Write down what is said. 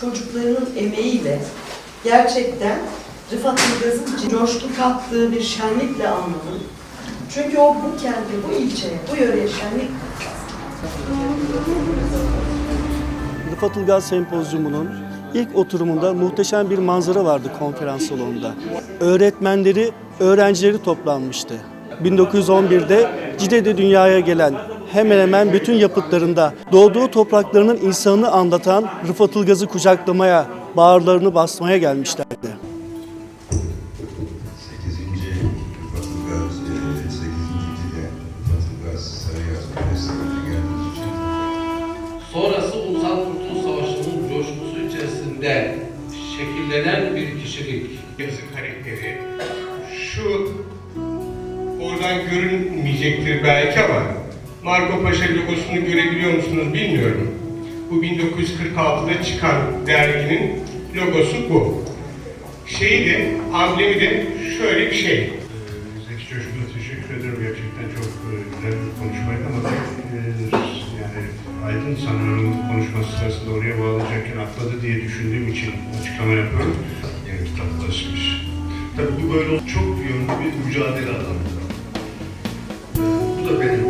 çocuklarının emeğiyle gerçekten Rıfat Ilgaz'ın coşku kattığı bir şenlikle anladım. Çünkü o bu kente, bu ilçeye, bu yöreye şenlik Rıfat Ilgaz Sempozyumu'nun ilk oturumunda muhteşem bir manzara vardı konferans salonunda. Öğretmenleri, öğrencileri toplanmıştı. 1911'de Cide'de dünyaya gelen hemen hemen bütün yapıtlarında doğduğu topraklarının insanını anlatan Rıfat Ilgaz'ı kucaklamaya, bağırlarını basmaya gelmişlerdi. 8. Batılgaz, 8. Cide, Batılgaz, Sarıgaz Üniversitesi'ne geldiğiniz için Sonrası Ulusal Kurtuluş Savaşı'nın coşkusu içerisinde şekillenen bir kişilik. yazı karakteri şu oradan görünmeyecektir belki ama Marco Paşa logosunu görebiliyor musunuz bilmiyorum. Bu 1946'da çıkan derginin logosu bu. Şeyi de, amblemi de şöyle bir şey. Ee, Zeki Coşkun'a teşekkür ederim. Gerçekten çok e, güzel bir konuşmaydı ama e, yani Aydın sanıyorum bu konuşması sırasında oraya bağlayacakken atladı diye düşündüğüm için açıklama yapıyorum. Yani kitaplaşmış. Tabii bu böyle çok yönlü bir mücadele alanı. Bu da benim